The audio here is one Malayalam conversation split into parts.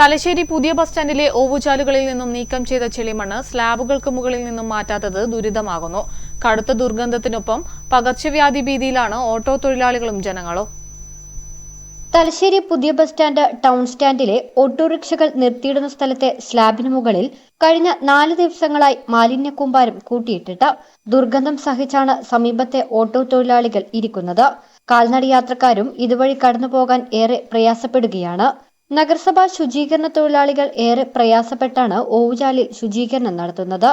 തലശ്ശേരി പുതിയ ബസ് സ്റ്റാൻഡിലെ ഓവുചാലുകളിൽ നിന്നും നീക്കം ചെയ്ത ചെളിമണ്ണ് സ്ലാബുകൾക്ക് മുകളിൽ നിന്നും മാറ്റാത്തത് ദുരിതമാകുന്നു. കടുത്ത ദുർഗന്ധത്തിനൊപ്പം പകർച്ചവ്യാധി ഭീതിയിലാണ് ഓട്ടോ തൊഴിലാളികളും ജനങ്ങളും. തലശ്ശേരി പുതിയ ബസ് സ്റ്റാൻഡ് ടൗൺ സ്റ്റാൻഡിലെ ഓട്ടോറിക്ഷകൾ നിർത്തിയിടുന്ന സ്ഥലത്തെ സ്ലാബിന് മുകളിൽ കഴിഞ്ഞ നാല് ദിവസങ്ങളായി മാലിന്യ കൂമ്പാരം കൂട്ടിയിട്ടിട്ട് ദുർഗന്ധം സഹിച്ചാണ് സമീപത്തെ ഓട്ടോ തൊഴിലാളികൾ ഇരിക്കുന്നത്. കാൽനട യാത്രക്കാരും ഇതുവഴി കടന്നുപോകാൻ ഏറെ പ്രയാസപ്പെടുകയാണ്. നഗരസഭാ ശുചീകരണ തൊഴിലാളികൾ ഏറെ പ്രയാസപ്പെട്ടാണ് ഓവുചാലിൽ ശുചീകരണം നടത്തുന്നത്.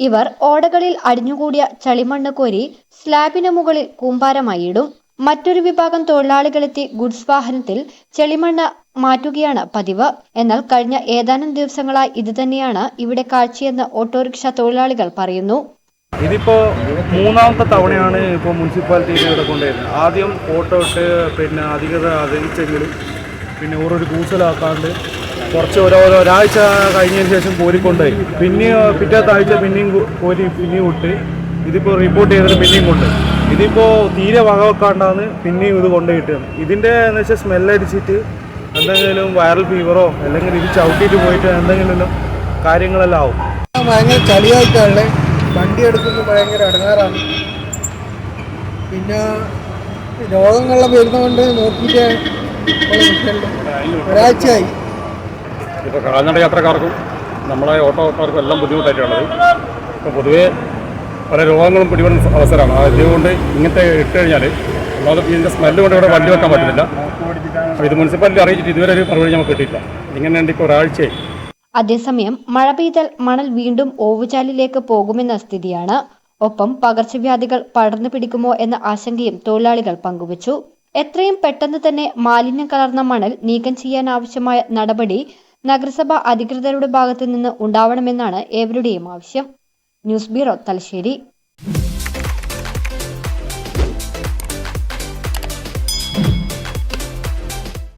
ഇവർ ഓടകളിൽ അടിഞ്ഞുകൂടിയ ചളിമണ്ണ് കോരി സ്ലാബിന് മുകളിൽ കൂമ്പാരമായി ഇടും. മറ്റൊരു വിഭാഗം തൊഴിലാളികളെത്തി ഗുഡ്സ് വാഹനത്തിൽ ചെളിമണ്ണ് മാറ്റുകയാണ് പതിവ്. എന്നാൽ കഴിഞ്ഞ ഏതാനും ദിവസങ്ങളായി ഇത് തന്നെയാണ് ഇവിടെ കാഴ്ചയെന്ന് ഓട്ടോറിക്ഷ തൊഴിലാളികൾ പറയുന്നു. ഇതിപ്പോ മൂന്നാമത്തെ തവണയാണ് ഇപ്പോൾ മുനിസിപ്പാലിറ്റി കൊണ്ടുവരുന്നത്. ആദ്യം ഓട്ടോ ഇട്ട് പിന്നെ അധികൃതർ അറിയിച്ചെങ്കിലും പിന്നെ ഓരോരു കൂസലാക്കാണ്ട് കുറച്ച് ഓരോ ഒരാഴ്ച കഴിഞ്ഞതിന് ശേഷം കോരിക്കൊണ്ടുപോയി പിന്നെ പിറ്റത്തെ ആഴ്ച പിന്നെയും കോരി പിന്നെയും വിട്ട് ഇതിപ്പോൾ റിപ്പോർട്ട് ചെയ്തിട്ട് പിന്നെയും കൊണ്ട് ഇതിപ്പോൾ തീരെ വക വെക്കാണ്ടാന്ന് പിന്നെയും ഇത് കൊണ്ടുപോയിട്ടാണ്. ഇതിന്റെ എന്ന് വെച്ചാൽ സ്മെല്ലടിച്ചിട്ട് എന്തെങ്കിലും വൈറൽ ഫീവറോ അല്ലെങ്കിൽ ഇത് ചവിട്ടിയിട്ട് പോയിട്ട് എന്തെങ്കിലും കാര്യങ്ങളെല്ലാം ആവും. ഭയങ്കര ചളിയായിട്ടാണ്. വണ്ടി എടുക്കുന്നത് ഭയങ്കര ഇടങ്ങാറാണ്. പിന്നെ രോഗങ്ങളെല്ലാം വരുന്നതുകൊണ്ട് നോക്കിയിട്ട്. ഒരാഴ്ചയായി. ഇപ്പോൾ കാൽനട യാത്രക്കാർക്കും നമ്മളെ ഓട്ടോക്കാർക്കും എല്ലാം ബുദ്ധിമുട്ടായിട്ടുള്ളത്. ഇപ്പോൾ പൊതുവേ പല രോഗങ്ങളും പിടിപെടുന്ന അവസരമാണ്. അതുകൊണ്ട് ഇങ്ങനത്തെ ഇട്ട് കഴിഞ്ഞാൽ ഒന്നാമത് ഇതിന്റെ സ്മെല്ല് കൊണ്ട് ഇവിടെ വണ്ടി വെക്കാൻ പറ്റുന്നില്ല. അപ്പോൾ ഇത് മുനിസിപ്പാലിറ്റി അറിയിച്ചിട്ട് ഇതുവരെ ഒരു മറുപടി നമുക്ക് കിട്ടിയില്ല ഇങ്ങനെ ഉണ്ട് ഇപ്പോൾ ഒരാഴ്ചയായി. അതേസമയം മഴ പെയ്താൽ മണൽ വീണ്ടും ഓവുചാലിലേക്ക് പോകുമെന്ന സ്ഥിതിയാണ്. ഒപ്പം പകർച്ചവ്യാധികൾ പടർന്നു പിടിക്കുമോ എന്ന ആശങ്കയും തൊഴിലാളികൾ പങ്കുവച്ചു. എത്രയും പെട്ടെന്ന് തന്നെ മാലിന്യം കലർന്ന മണൽ നീക്കം ചെയ്യാൻ ആവശ്യമായ നടപടി നഗരസഭ അധികൃതരുടെ ഭാഗത്തു നിന്ന് ഉണ്ടാവണമെന്നാണ് ഏവരുടെയും ആവശ്യം. News bureau Thalassery.